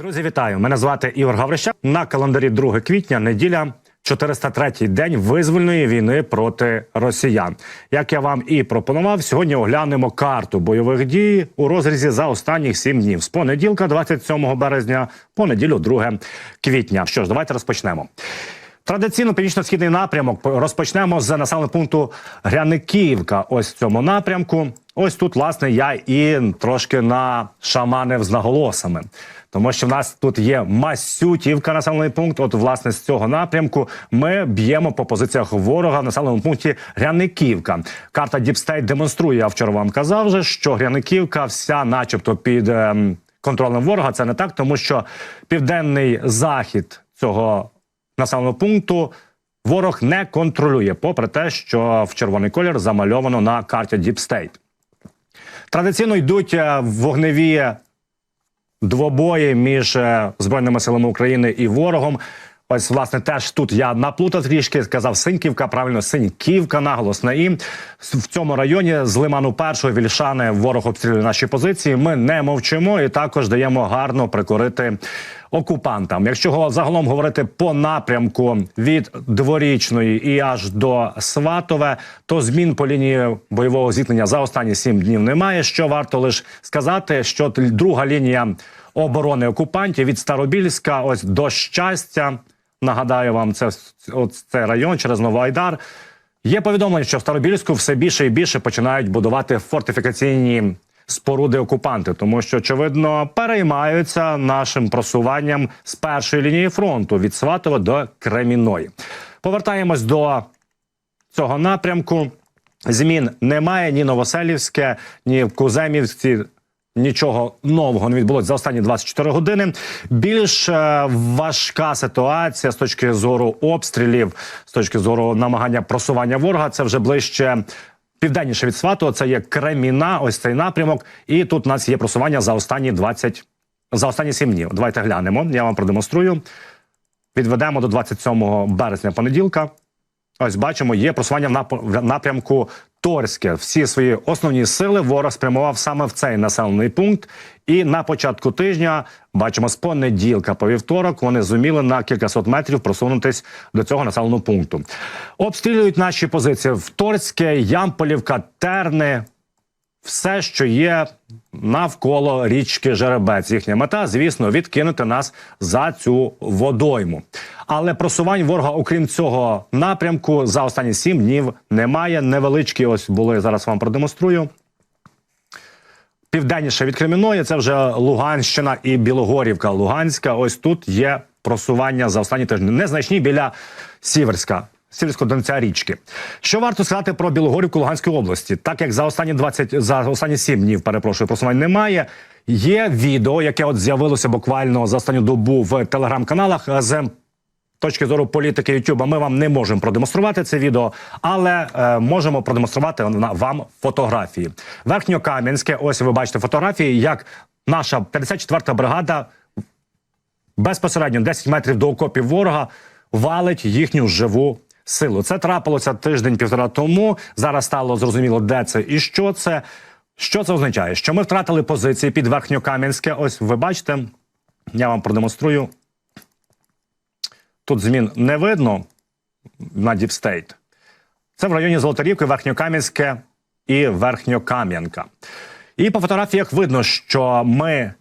Друзі, вітаю! Мене звати Ігор Гаврищак. На календарі 2 квітня, неділя, 403-й день визвольної війни проти росіян. Як я вам і пропонував, сьогодні оглянемо карту бойових дій у розрізі за останніх 7 днів з понеділка, 27 березня, по неділю, 2 квітня. Що ж, давайте розпочнемо. Традиційно північно-східний напрямок розпочнемо з населеного пункту Гряниківка. Ось в цьому напрямку. Ось тут, власне, я і трошки на шаманив з наголосами. Тому що в нас тут є Масютівка, населений пункт. От, власне, з цього напрямку ми б'ємо по позиціях ворога в населеному пункті Гряниківка. Карта Діпстейт демонструє. Я вчора вам казав, вже, що Гряниківка вся, начебто, під ем, контролем ворога. Це не так, тому що південний захід цього населеного пункту ворог не контролює, попри те, що в червоний колір замальовано на карті Deep State. Традиційно йдуть е, вогневі двобої між е, збройними силами України і ворогом. Ось, власне, теж тут я наплутав трішки, сказав Синьківка, правильно Синьківка, наголос на і в цьому районі з лиману першого вільшани ворог обстрілює наші позиції. Ми не мовчимо і також даємо гарно прикорити окупантам. Якщо загалом говорити по напрямку від дворічної і аж до Сватове, то змін по лінії бойового зіткнення за останні сім днів немає. Що варто лише сказати, що друга лінія оборони окупантів від Старобільська, ось до щастя. Нагадаю вам, це от це район через Новоайдар. Є повідомлення, що в Старобільську все більше і більше починають будувати фортифікаційні споруди окупанти, тому що очевидно переймаються нашим просуванням з першої лінії фронту від Сватова до Креміної. Повертаємось до цього напрямку. Змін немає ні Новоселівське, ні в Куземівці. Нічого нового не відбулося за останні 24 години. Більш е, важка ситуація з точки зору обстрілів, з точки зору намагання просування ворога. Це вже ближче південніше від Свату. Це є Креміна, ось цей напрямок. І тут у нас є просування за останні 20, за останні 7 днів. Давайте глянемо. Я вам продемонструю. Відведемо до 27 березня понеділка. Ось бачимо, є просування в нап- напрямку Торське. Всі свої основні сили ворог спрямував саме в цей населений пункт. І на початку тижня бачимо з понеділка по вівторок. Вони зуміли на кількасот метрів просунутись до цього населеного пункту. Обстрілюють наші позиції в Торське, Ямполівка, Терни, все, що є навколо річки Жеребець. Їхня мета, звісно, відкинути нас за цю водойму. Але просувань ворога, окрім цього напрямку, за останні сім днів немає. Невеличкі ось були зараз. Вам продемонструю. Південніше від Креміної це вже Луганщина і Білогорівка. Луганська. Ось тут є просування за останні тижні. Незначні біля Сіверська. Сіверського донця річки. Що варто сказати про Білогорівку Луганської області? Так як за останні 20, за останні 7 днів, перепрошую, просувань немає. Є відео, яке от з'явилося буквально за останню добу в телеграм-каналах з точки зору політики Ютуба. Ми вам не можемо продемонструвати це відео, але е, можемо продемонструвати вам фотографії. Верхньокам'янське, ось ви бачите фотографії, як наша 54-та бригада безпосередньо 10 метрів до окопів ворога валить їхню живу силу. Це трапилося тиждень-півтора тому. Зараз стало зрозуміло, де це і що це. Що це означає? Що ми втратили позиції під Верхньокам'янське. Ось ви бачите, я вам продемонструю. Тут змін не видно на Діпстейт. Це в районі Золотарівки, Верхньокам'янське і Верхньокам'янка. І по фотографіях видно, що ми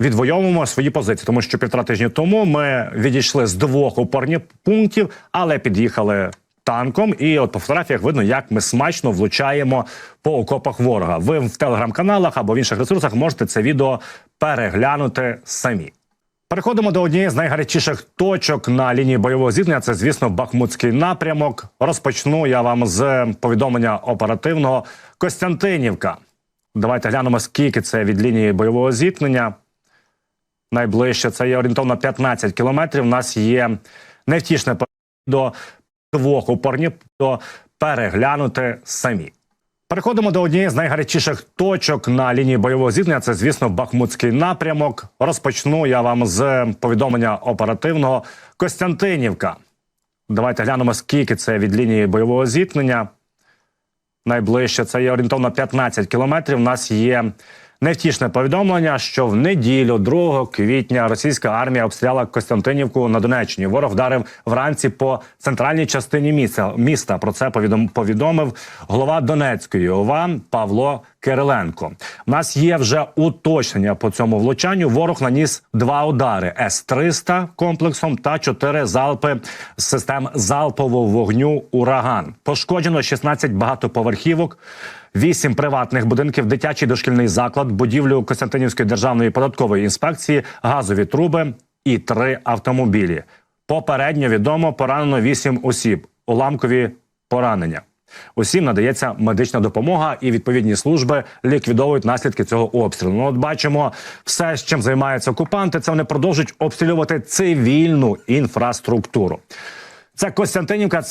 відвоюємо свої позиції, тому що півтора тижні тому ми відійшли з двох опорних пунктів, але під'їхали танком. І от по фотографіях видно, як ми смачно влучаємо по окопах ворога. Ви в телеграм-каналах або в інших ресурсах можете це відео переглянути самі. Переходимо до однієї з найгарячіших точок на лінії бойового зіткнення. Це, звісно, Бахмутський напрямок. Розпочну я вам з повідомлення оперативного Костянтинівка. Давайте глянемо, скільки це від лінії бойового зіткнення. Найближче це є орієнтовно 15 кілометрів. У нас є невтішне до двох опорні до переглянути самі. Переходимо до однієї з найгарячіших точок на лінії бойового зіткнення. Це, звісно, Бахмутський напрямок. Розпочну я вам з повідомлення оперативного Костянтинівка. Давайте глянемо, скільки це від лінії бойового зіткнення. Найближче це є орієнтовно 15 кілометрів. У нас є Невтішне повідомлення, що в неділю, 2 квітня, російська армія обстріляла Костянтинівку на Донеччині. Ворог вдарив вранці по центральній частині міста. міста. Про це повідом- повідомив голова Донецької ОВА Павло Кириленко. У нас є вже уточнення по цьому влучанню. Ворог наніс два удари: С-300 комплексом та чотири залпи з систем залпового вогню Ураган. Пошкоджено 16 багатоповерхівок. Вісім приватних будинків, дитячий дошкільний заклад, будівлю Костянтинівської державної податкової інспекції, газові труби і три автомобілі. Попередньо відомо поранено вісім осіб. Уламкові поранення. Усім надається медична допомога, і відповідні служби ліквідовують наслідки цього обстрілу. Ну, от бачимо все, з чим займаються окупанти. Це вони продовжують обстрілювати цивільну інфраструктуру. Це Костянтинівка.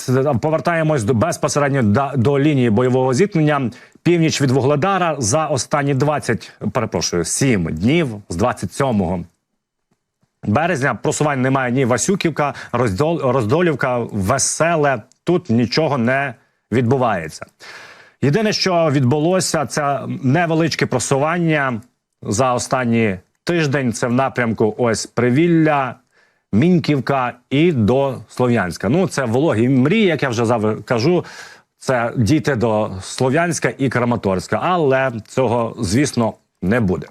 Повертаємось до безпосередньо до, до лінії бойового зіткнення. Північ від Вугледара за останні 20, перепрошую, 7 днів з 27 березня. Просувань немає ні Васюківка, Роздол, Роздолівка, Веселе. Тут нічого не відбувається. Єдине, що відбулося, це невеличке просування за останній тиждень. Це в напрямку ось Привілля, Міньківка і до Слов'янська. Ну, це вологі мрії, як я вже зав- кажу. Це дійти до Слов'янська і Краматорська, але цього, звісно, не буде.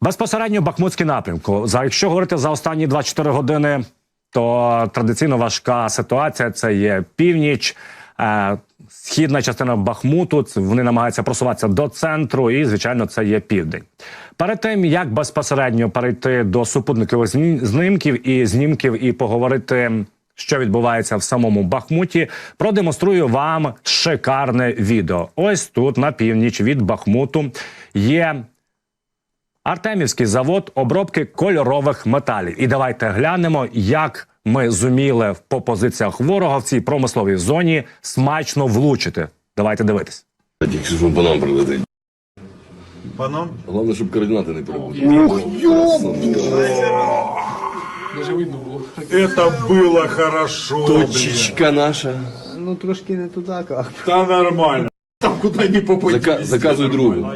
Безпосередньо Бахмутський напрямку. За якщо говорити за останні 24 години, то традиційно важка ситуація. Це є північ, е, східна частина Бахмуту. Вони намагаються просуватися до центру, і звичайно, це є південь. Перед тим як безпосередньо перейти до супутникових зні- знімків і знімків і поговорити. Що відбувається в самому Бахмуті, продемонструю вам шикарне відео. Ось тут на північ від Бахмуту є Артемівський завод обробки кольорових металів. І давайте глянемо, як ми зуміли по позиціях ворога в цій промисловій зоні смачно влучити. Давайте дивитись. Тільки що по нам прилетить. По нам? Головне, щоб координати не перебули. Ух, Это было хорошо. Точечка наша. Ну трошки не туди, як. Да нормально. Там куда ни попади. Зака- заказуй другу.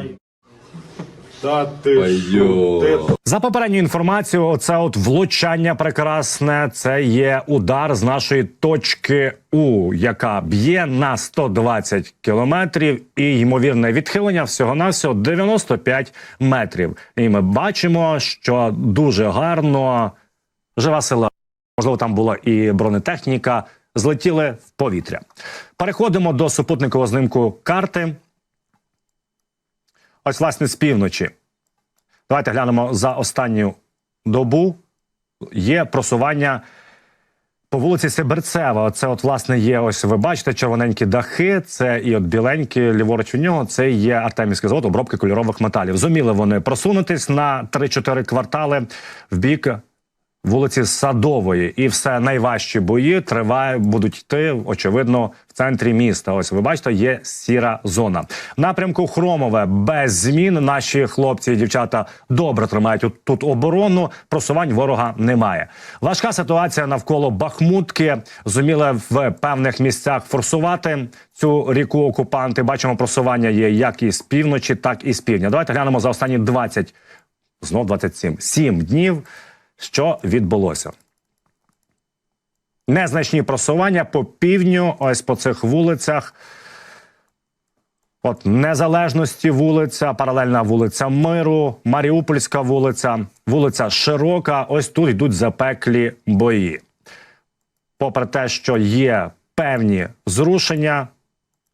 Да ты Пойдем. За попередньою інформацією, оце от влучання прекрасне. Це є удар з нашої точки У, яка б'є на 120 кілометрів, і ймовірне відхилення всього навсього 95 метрів. І ми бачимо, що дуже гарно жива сила. Можливо, там була і бронетехніка. Злетіли в повітря. Переходимо до супутникового знімку карти. Ось, власне, з півночі. Давайте глянемо за останню добу. Є просування по вулиці Сибирцева. Це, от, власне, є ось ви бачите червоненькі дахи. Це і от біленькі, ліворуч у нього. Це є Артемівський завод обробки кольорових металів. Зуміли вони просунутись на 3-4 квартали в бік вулиці Садової, і все найважчі бої триває, будуть йти, очевидно, в центрі міста. Ось ви бачите, є сіра зона. Напрямку Хромове без змін. Наші хлопці і дівчата добре тримають тут оборону. Просувань ворога немає. Важка ситуація навколо Бахмутки. Зуміли в певних місцях форсувати цю ріку окупанти. Бачимо, просування є як і з півночі, так і з півдня. Давайте глянемо за останні 20, знов 27, 7 днів що відбулося. Незначні просування по півдню, ось по цих вулицях. От Незалежності вулиця, паралельна вулиця Миру, Маріупольська вулиця, вулиця Широка. Ось тут йдуть запеклі бої. Попри те, що є певні зрушення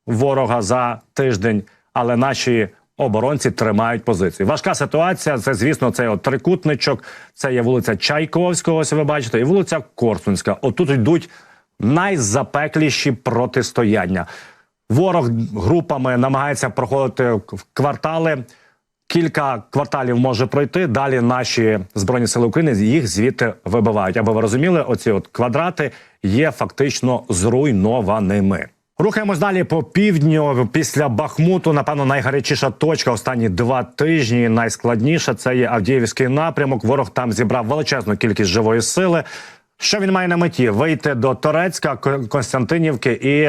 ворога за тиждень, але наші оборонці тримають позицію. Важка ситуація. Це, звісно, цей от трикутничок. Це є вулиця Чайковського. Ось ви бачите, і вулиця Корсунська. Отут йдуть найзапекліші протистояння. Ворог групами намагається проходити в квартали. Кілька кварталів може пройти. Далі наші збройні сили України їх звідти вибивають. Аби ви розуміли, оці от квадрати є фактично зруйнованими. Рухаємось далі по півдню. Після Бахмуту, напевно, найгарячіша точка останні два тижні. Найскладніша це є Авдіївський напрямок. Ворог там зібрав величезну кількість живої сили. Що він має на меті? Вийти до Торецька, Ко- Константинівки і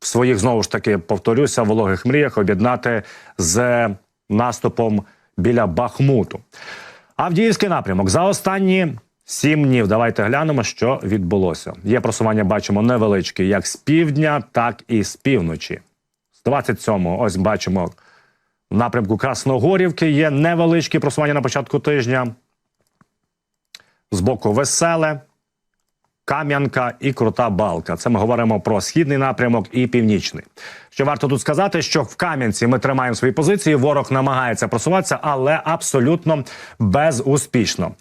в своїх знову ж таки повторюся, вологих мріях об'єднати з наступом біля Бахмуту. Авдіївський напрямок за останні сім днів. Давайте глянемо, що відбулося. Є просування, бачимо невеличке, як з півдня, так і з півночі. З 27-го, ось бачимо в напрямку Красногорівки є невеличкі просування на початку тижня. З боку Веселе, Кам'янка і Крута Балка. Це ми говоримо про східний напрямок і північний. Що варто тут сказати, що в Кам'янці ми тримаємо свої позиції. Ворог намагається просуватися, але абсолютно безуспішно.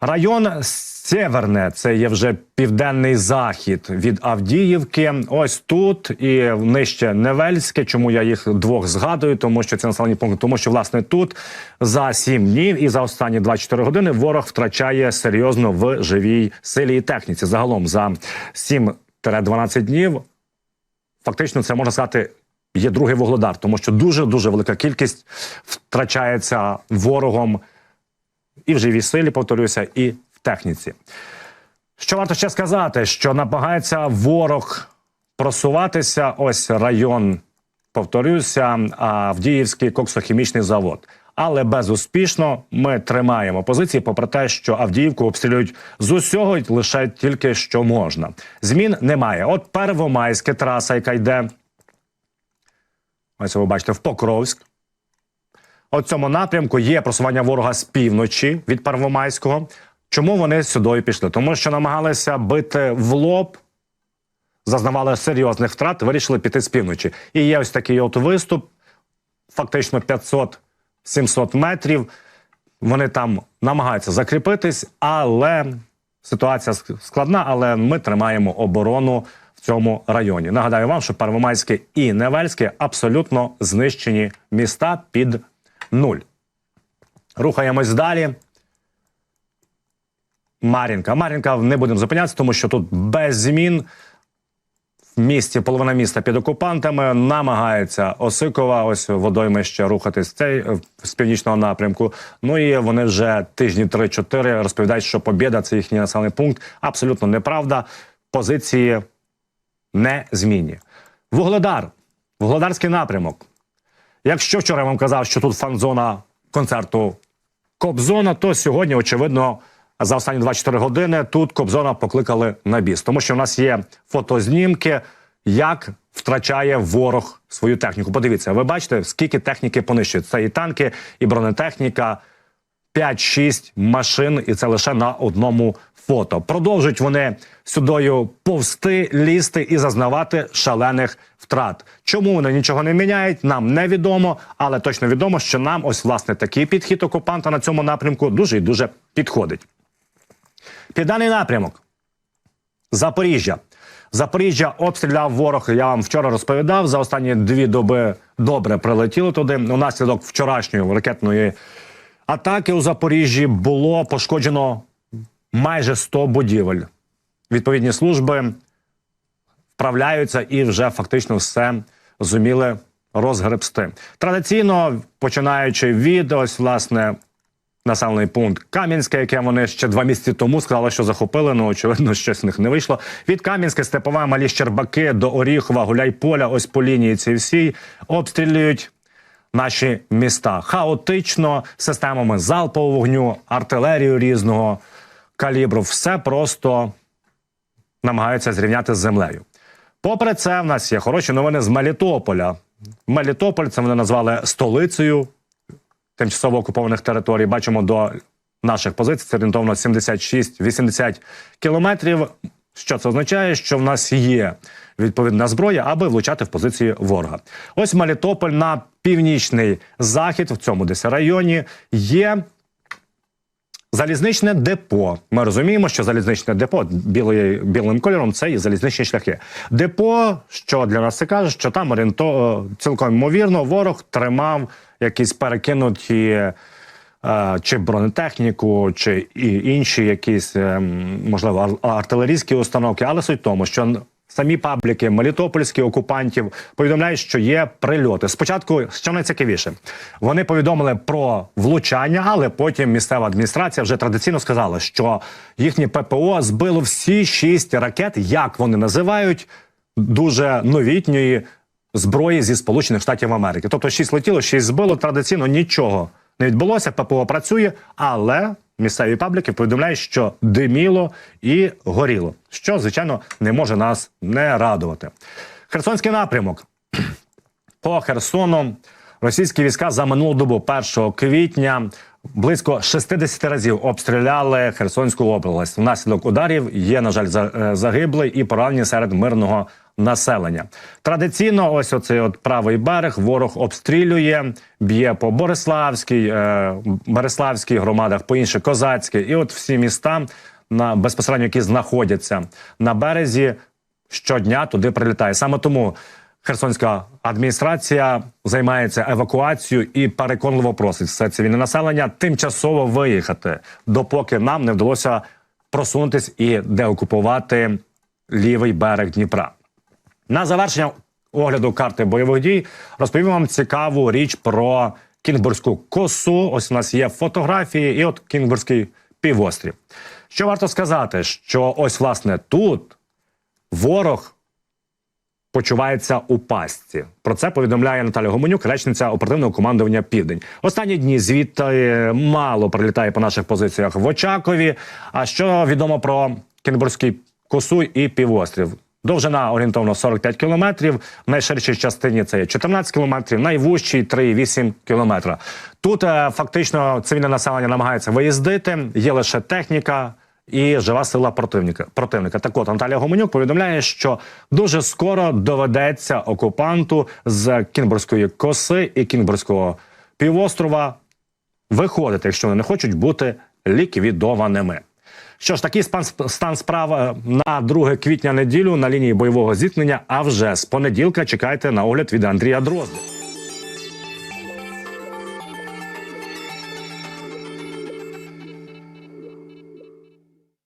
Район Сєверне, це є вже південний захід від Авдіївки. Ось тут і нижче Невельське. Чому я їх двох згадую? Тому що це населені пункти. Тому що власне тут за сім днів і за останні 24 години ворог втрачає серйозно в живій силі і техніці. Загалом за 7-12 днів фактично це можна сказати. Є другий вугледар, тому що дуже дуже велика кількість втрачається ворогом і в живій силі, повторюся, і в техніці. Що варто ще сказати, що намагається ворог просуватися. Ось район, повторюся, Авдіївський коксохімічний завод. Але безуспішно ми тримаємо позиції, попри те, що Авдіївку обстрілюють з усього лише тільки що можна. Змін немає. От Первомайська траса, яка йде. Ось ви бачите, в Покровськ. От цьому напрямку є просування ворога з півночі від Первомайського. Чому вони сюди пішли? Тому що намагалися бити в лоб, зазнавали серйозних втрат, вирішили піти з півночі. І є ось такий от виступ, фактично 500-700 метрів. Вони там намагаються закріпитись, але ситуація складна, але ми тримаємо оборону в цьому районі. Нагадаю вам, що Первомайське і Невельське абсолютно знищені міста під нуль. Рухаємось далі. Мар'їнка. Мар'їнка не будемо зупинятися, тому що тут без змін. В місті половина міста під окупантами намагається Осикова, ось водоймище рухатись цей з північного напрямку. Ну і вони вже тижні 3-4 розповідають, що Побєда це їхній населений пункт. Абсолютно неправда. Позиції не змінні. Вугледар, Вугледарський напрямок. Якщо вчора я вам казав, що тут фан-зона концерту Кобзона, то сьогодні, очевидно, за останні 24 години тут Кобзона покликали на біс, тому що в нас є фотознімки, як втрачає ворог свою техніку. Подивіться, ви бачите, скільки техніки понищують. Це і танки, і бронетехніка. 5-6 машин, і це лише на одному фото. Продовжують вони сюдою повсти, лізти і зазнавати шалених втрат. Чому вони нічого не міняють, нам невідомо, але точно відомо, що нам ось власне такий підхід окупанта на цьому напрямку дуже і дуже підходить. Південний напрямок. Запоріжжя. Запоріжжя обстріляв ворог. Я вам вчора розповідав. За останні дві доби добре прилетіло туди. Унаслідок вчорашньої ракетної атаки у Запоріжжі було пошкоджено майже 100 будівель. Відповідні служби вправляються і вже фактично все зуміли розгребсти. Традиційно починаючи від ось власне населений пункт Кам'янське, яке вони ще два місяці тому сказали, що захопили. Ну очевидно, щось в них не вийшло. Від Кам'янське, Степова, Малі Щербаки до Оріхова, Гуляйполя, ось по лінії ці всі обстрілюють наші міста хаотично системами залпового вогню, артилерію різного калібру. Все просто намагаються зрівняти з землею. Попри це, в нас є хороші новини з Мелітополя. Мелітополь це вони назвали столицею тимчасово окупованих територій. Бачимо до наших позицій це орієнтовно 76-80 кілометрів. Що це означає? Що в нас є відповідна зброя, аби влучати в позиції ворога. Ось Мелітополь на північний захід в цьому десь районі є. Залізничне депо. Ми розуміємо, що залізничне депо білої, білим кольором це і залізничні шляхи. Депо, що для нас це каже, що там орієнто цілком ймовірно ворог тримав якісь перекинуті е, чи бронетехніку, чи інші якісь ем, можливо артилерійські установки. Але суть в тому, що самі пабліки Мелітопольські окупантів повідомляють, що є прильоти. Спочатку, що найцікавіше, вони повідомили про влучання, але потім місцева адміністрація вже традиційно сказала, що їхнє ППО збило всі шість ракет, як вони називають, дуже новітньої зброї зі Сполучених Штатів Америки. Тобто шість летіло, шість збило. Традиційно нічого не відбулося. ППО працює, але місцеві пабліки повідомляють, що диміло і горіло, що звичайно не може нас не радувати. Херсонський напрямок по Херсону російські війська за минулу добу 1 квітня близько 60 разів обстріляли Херсонську область. Внаслідок ударів є, на жаль, е, загиблий і поранені серед мирного населення. Традиційно, ось оцей от правий берег ворог обстрілює, б'є по Бориславській, е, Береславській громадах, по інших козацькій, і от всі міста на безпосередньо, які знаходяться на березі, щодня туди прилітає. Саме тому Херсонська адміністрація займається евакуацією і переконливо просить все цивільне населення тимчасово виїхати, допоки нам не вдалося просунутись і деокупувати лівий берег Дніпра. На завершення огляду карти бойових дій розповім вам цікаву річ про Кінгбурзьку косу. Ось у нас є фотографії, і от Кінгбурзький півострів. Що варто сказати, що ось власне тут ворог почувається у пастці. Про це повідомляє Наталя Гуменюк, речниця оперативного командування Південь. Останні дні звідти мало прилітає по наших позиціях в Очакові. А що відомо про Кінбурзький косу і півострів? Довжина орієнтовно 45 кілометрів. В найширшій частині це є 14 кілометрів, найвужчій 3,8 кілометра. Тут е, фактично цивільне населення намагається виїздити. Є лише техніка і жива сила противника. противника. Так от Наталія Гоменюк повідомляє, що дуже скоро доведеться окупанту з Кінбурзької коси і Кінбурзького півострова виходити, якщо вони не хочуть бути ліквідованими. Що ж, такий стан, стан справ е, на 2 квітня неділю на лінії бойового зіткнення. А вже з понеділка чекайте на огляд від Андрія Дрозда.